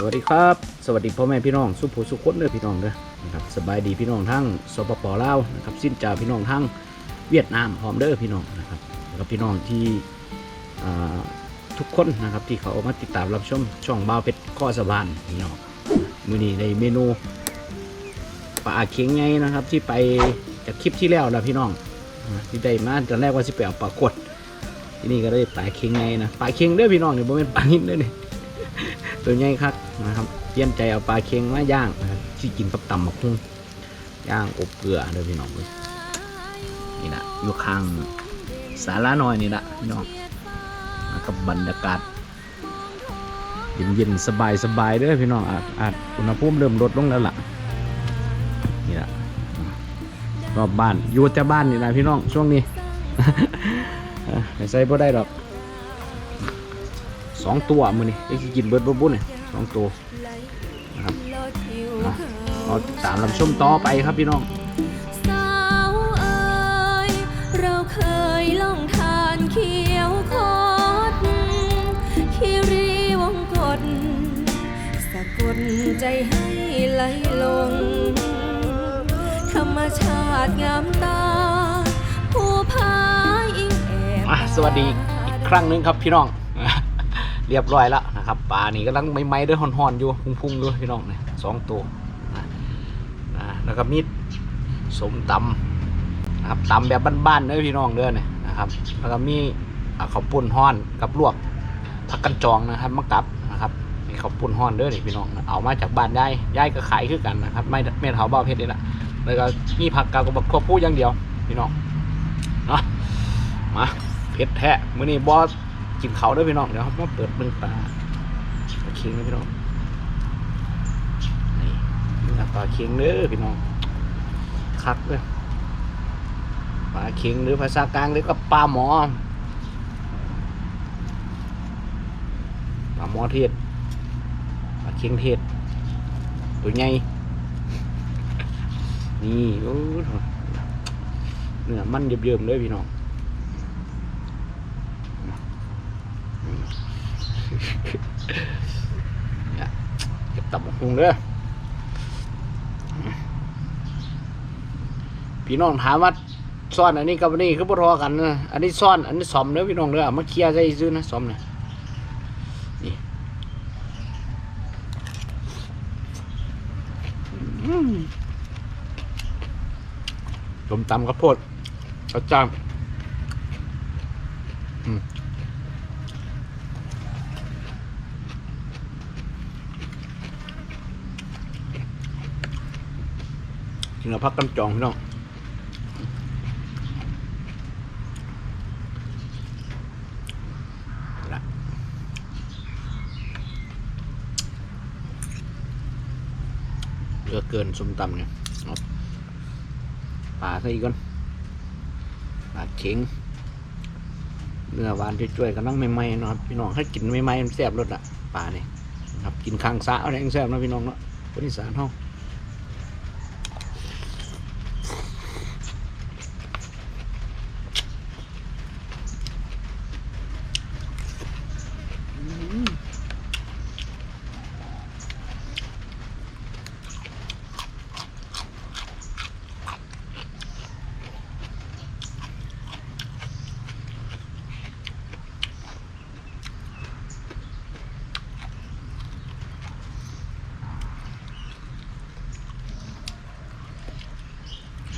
สวัสดีครับ สวัสดีพ่อแม่พี่น้องสุภูสุขคนเด้อพี่น้องเด้อนะครับสบายดีพี่น้องทั้งสปปลาวนะครับสิ้นจ่าพี่น้องทั้งเวียดนามพร้อมเด้อพี่น้องนะครับแล้วก็พี่น้องที่ทุกคนนะครับที่เขามาติดตามรับชมช่องบ่าวเพชรข้อสะบานพี่น้องมื้อนี้ในเมนูปลาเค็งไงนะครับ ที่ไปจากคลิปที่แล้วแล้วพี่น้องที่ได้มาตอนแรกว่าสิไปเอาปลากดที่นี่ก็ได้ปลาเค็งไงนะปลาเค็งเด้อพี่น้องนี่บ่แม่นปลาหินเด้อเนี่ย ตัวใหญ่ครับนะครับเปลี่ยนใจเอาปลาเค็งมาย่างนะครับที่กินกับตำบักหุ่งย่างอบเกลือเด้อพี่น้องเว้ยนี่นะอยู่ข้างสาราน้อยนี่ละพี่น้องนะครับบรรยากาศเย็นๆสบายๆเด้อพี่น้องอาจอาจอุณหภูมิเริ่มลดลงแล้วล่ะนี่ละรอบบ้านอยู่แต่บ้านนี่นะพี่น้องช่วงนี้ไม่ใส่บ่ได้ดอก องตัวมือนี่ไอ้กินเบิร์ดบุ้นเนี่ยสองตัวนะครับอะเราติดตามรับชมต่อไปครับพี่น้องสาวเอ๋ยเราเคยล่องทานเขียวคดคิรีวงกฎสะกดใจให้ไหลลง ธรรมชาติงามตา ผู้พายอิงแอบอะสวัสดีอีกครั้งหนึงครับพี่น้อง เรียบร้อยแล้วนะครับปลานี่กำลังไหม้ๆด้วยห่อนๆอยู่พุ่งๆด้วยพี่น้องเนี่ยสองตัวนะนะแล้วก็มีสมตำนะครับตำแบบบ้านๆเด้อพี่น้องเด้อเนี่ยนะครับแล้วก็มีข้าวปุ้นห่อนกับลวกผักกันจองนะครับมะกับนะครับมีข้าวปุ้นห่อนเด้อนี่พี่น้องเอามาจากบ้านยายยายก็ขายคือกันนะครับไม่ไม่เท่าบ้าเพชรนี่แหละแล้วก็มีผักกาดกับควบคู่อย่างเดียวพี่น้องเนาะมาเผ็ดแท้มื้อนี้บอส กินเขาด้วยพี่น้องเดี๋ยวครับมาเปิดเบิ่งปลาปลาเค็งนะพี่น้องนี่นี่ปลาเค็งเด้อพี่น้องคักเลยปลาเค็งหรือภาษากลางเรียกว่าปลาหมอปลาหมอเทศปลาเค็งเทศตัวใหญ่นี่โอ้เนื้อมันเยิ้มๆเลยพี่น้อง เนี่ยเก็บตับหุงเด้อพี่น้องถามว่าซ่อนอันนี้กับอันนี้คือบ่ทอกันนะอันนี้ซ่อน อันนี้ซ่อมเด้อพี่น้องเด้อมาเคลียร์ใส่ซื้อนะซ่อมเนี่ยนี่อืมต้มตำข้าวโพดข้าวจ้าง กินกับพักกันจองพี่น้องละเหลือเกินส้มตำเนี่ยปลาใส่อีกก่อนปลาเข็งเนื้อหวานช่วยๆกันนั่งใหม่ๆเนาะครับพี่น้องให้กินใหม่ๆมันแซ่บรสอะปลาเนี่ยครับกินข้างสระอาแรงแซ่บนะพี่น้องเนาะคนอีสานเฮา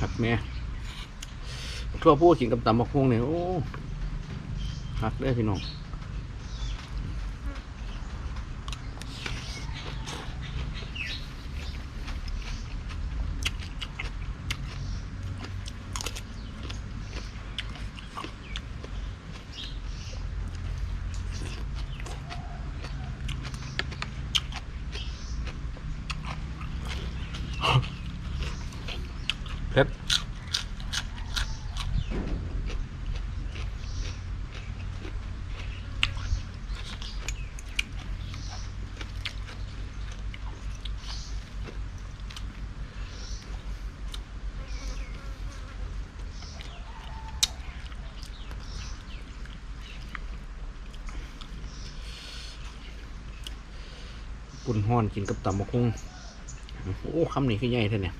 ครับ แม่ทั่วผู้กินกับตำบักพวงเนี่ยโอ้หักเลยพี่น้อง ปุ่นห้อนกินกับตำมะคุงโอ้คำนี้คือใหญ่เท่าเนี่ย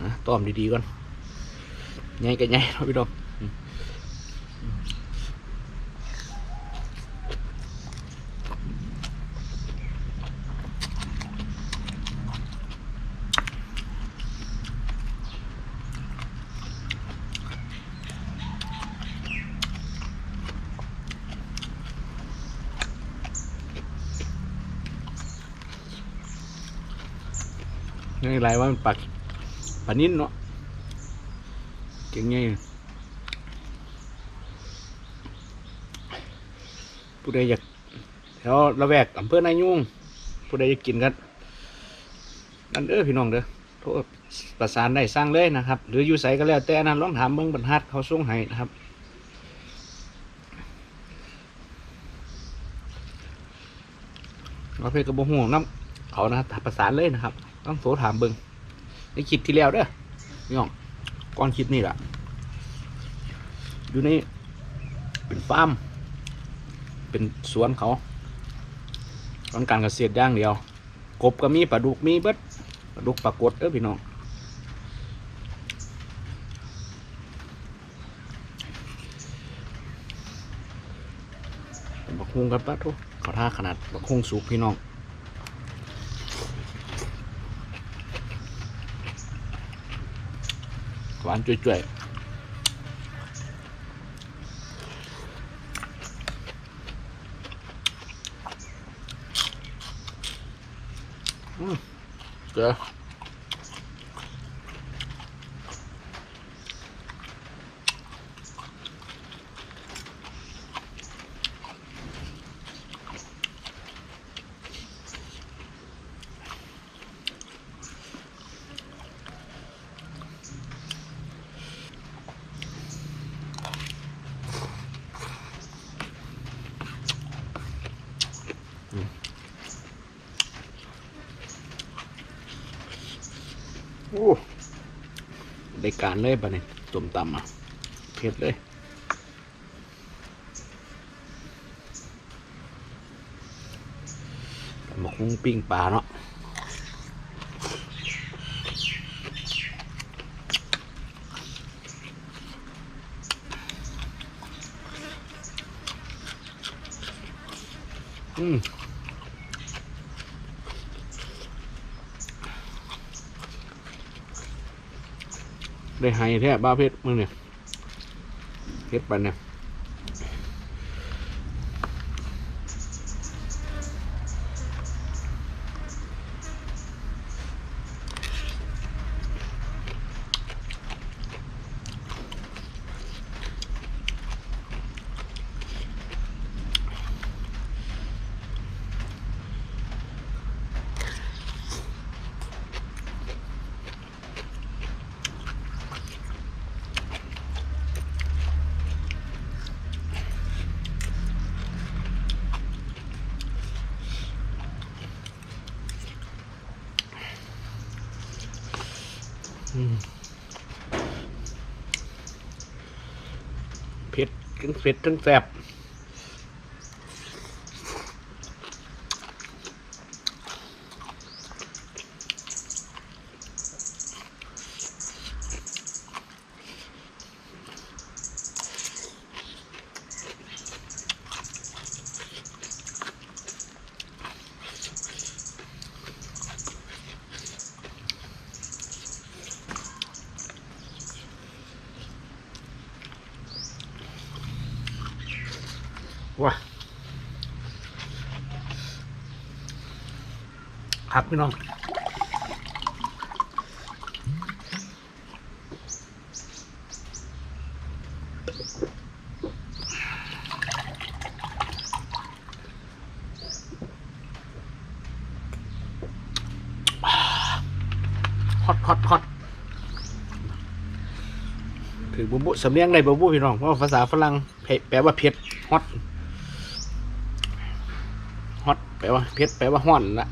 นะต้อมดีๆก่อนใหญ่กับใหญ่เนาะพี่ดอก อืมนี่ไรว่ามันปักปานิ่นเนาะเก่งไงผู้ใดอยากแถวระแวกอำเภอนายุ่งผู้ใดอยากกินกันนั่นเด้อพี่น้องเด้อโทรประสานได้สร้างเลยนะครับ หรืออยู่ไสก็แล้วแต่นั้นลองถามเบิ่งบรรทัดเขาส่งให้นะครับเราเพชรกระบอกห่วงน้ำเขานะครับประสานเลยนะครับ ต้องโทรถามเบิงในคลิปที่แล้วเด้อพี่น้องก่อนคลิปนี่แหละอยู่ในเป็นฟาร์ม เป็นสวนเขาตอนการเกษตรอย่างเดียว กบก็มีปลาดุกมีเบิดปลาดุกปลากดเด้อพี่น้องบักฮุงครับป้าทุกเขาท่าขนาดบักฮุงสุกพี่น้อง หวานจุ่ ได้การเลยปะเนี่ยต้มตำอะเผ็ดเลยหมกหุ้งปิ้งปลาเนาะอืม ได้หายแท้บ้าเพชรมึงเนี่ยเพชรไปเนี่ย ทั้งเผ็ดทั้งแสบว้า ครับพี่น้องฮอตฮอตฮอตถือบุบุสำเนียงในบุบุพี่น้องเพราะว่าภาษาฝรั่งแปลว่าเผ็ดฮอตฮอตแปลว่าเพชรแปลว่าห้อนละ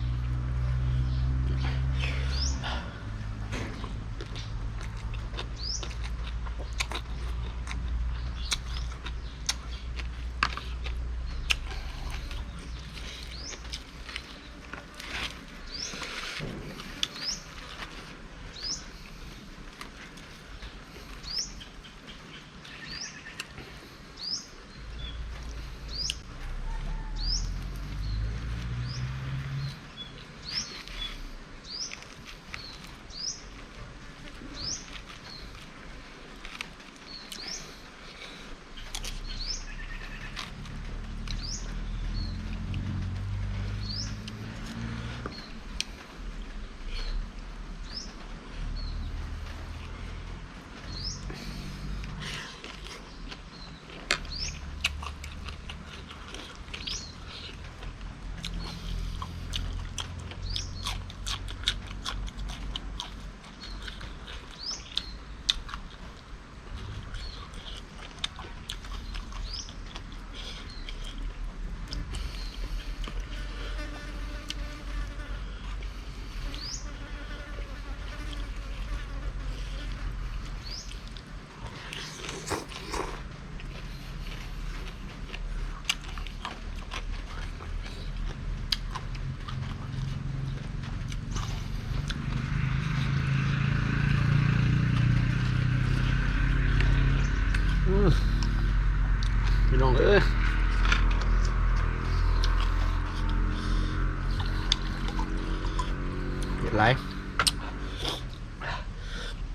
เห็นไร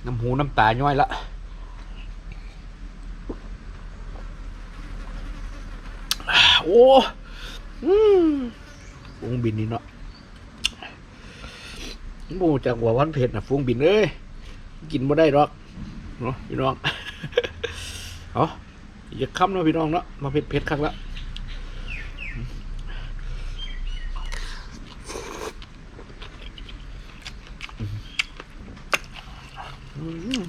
น้ำหูน้ำตาย่อยละโอ้อืมฟุ้งบินนี่เนาะบูจากหัววันเผ็ดนะฟุ้งบินเอ้ยกินบ่ได้หรอกเนาะพี่น้อง เอาอย่าค้ำเนาะพี่น้องเนาะมาเผ็ดเผ็ดคักละอืม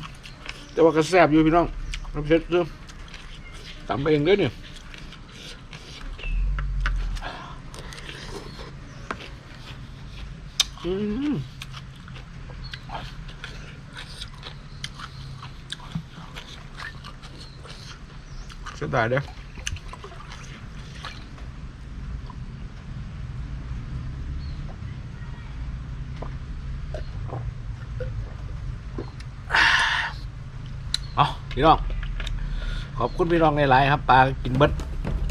แต่ว่าก็แซ่บอยู่พี่น้องน้ำเผ็ดเริ่มตำเองเลยเนี่ยอืมเสียดายเด้อ พี่น้อง ขอบคุณพี่น้องหลายๆครับปลากินเบิด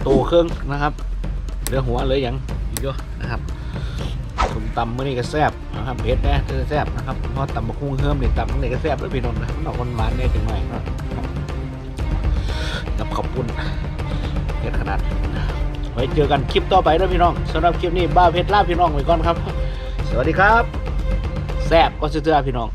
โตเครื่องนะครับเหลือหัวเหลือหยังอีกเยอะนะครับผมตำมื่อนี้ก็แซ่บนะครับเผ็ดแน่แซ่บนะครับเพราะตำมะคุ้งเฮิ่มเนี่ยตำมื่อนี้ก็แซ่บแล้วพี่น้องนะนอกคนหวานเนี่ยจังหน่อยกับขอบคุณเผ็ดขนาดไว้เจอกันคลิปต่อไปนะพี่น้องสำหรับคลิปนี้บ้าเพชรลาพี่น้องไว้ก่อนครับ สวัสดีครับ แซ่บก็เสื้อพี่น้อง